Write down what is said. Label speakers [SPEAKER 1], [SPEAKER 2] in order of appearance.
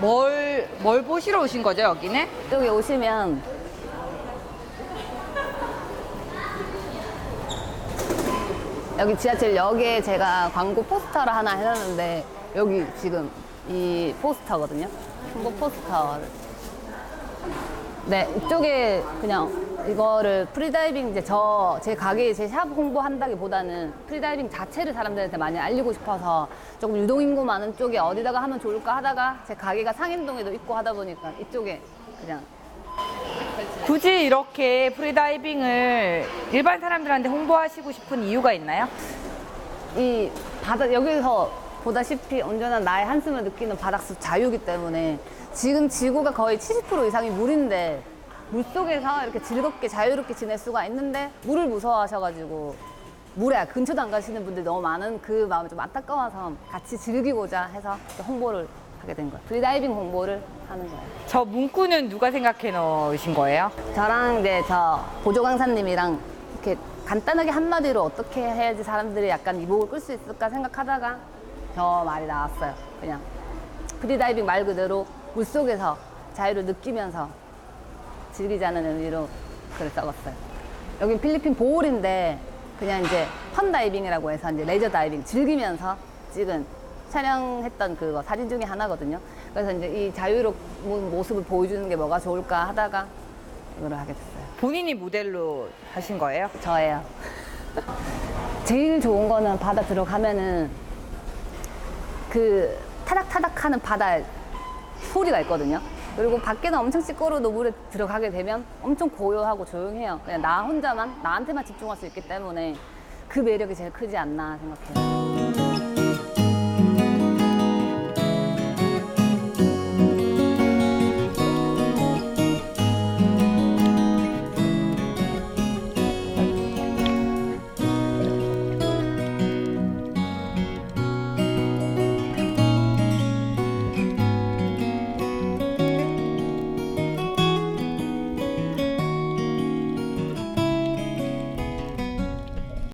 [SPEAKER 1] 뭘, 뭘 보시러 오신 거죠, 여기는?
[SPEAKER 2] 여기 오시면 여기 지하철역에 제가 광고 포스터를 하나 해놨는데 여기 지금 이 포스터거든요. 홍보 포스터. 네, 이쪽에 그냥 이거를 프리다이빙 이제 저 제 가게에 제 샵 홍보한다기보다는 프리다이빙 자체를 사람들한테 많이 알리고 싶어서 조금 유동인구 많은 쪽에 어디다가 하면 좋을까 하다가 제 가게가 상인동에도 있고 하다 보니까 이쪽에 그냥
[SPEAKER 1] 굳이 이렇게 프리다이빙을 일반 사람들한테 홍보하시고 싶은 이유가 있나요?
[SPEAKER 2] 이 바다 여기서 보다시피 온전한 나의 한숨을 느끼는 바닥숲 자유기 때문에 지금 지구가 거의 70% 이상이 물인데 물 속에서 이렇게 즐겁게 자유롭게 지낼 수가 있는데 물을 무서워하셔가지고 물에 근처도 안 가시는 분들이 너무 많은 그 마음이 좀 안타까워서 같이 즐기고자 해서 홍보를 하게 된 거예요. 프리다이빙 홍보를 하는 거예요.
[SPEAKER 1] 저 문구는 누가 생각해 놓으신 거예요?
[SPEAKER 2] 저랑 이제 저 보조 강사님이랑 이렇게 간단하게 한마디로 어떻게 해야지 사람들이 약간 이목을 끌 수 있을까 생각하다가 저 말이 나왔어요. 그냥 프리다이빙 말 그대로 물 속에서 자유를 느끼면서 즐기자는 의미로 글을 써봤어요. 여긴 필리핀 보홀인데 그냥 이제 펀 다이빙이라고 해서 이제 레저 다이빙 즐기면서 찍은 촬영했던 그거 사진 중에 하나거든요. 그래서 이제 이 자유로운 모습을 보여주는 게 뭐가 좋을까 하다가 이거를 하게 됐어요.
[SPEAKER 1] 본인이 모델로 하신 거예요?
[SPEAKER 2] 저예요. 제일 좋은 거는 바다 들어가면은 그 타닥타닥 하는 바다 소리가 있거든요. 그리고 밖에는 엄청 시끄러워도 물에 들어가게 되면 엄청 고요하고 조용해요. 그냥 나 혼자만, 나한테만 집중할 수 있기 때문에 그 매력이 제일 크지 않나 생각해요.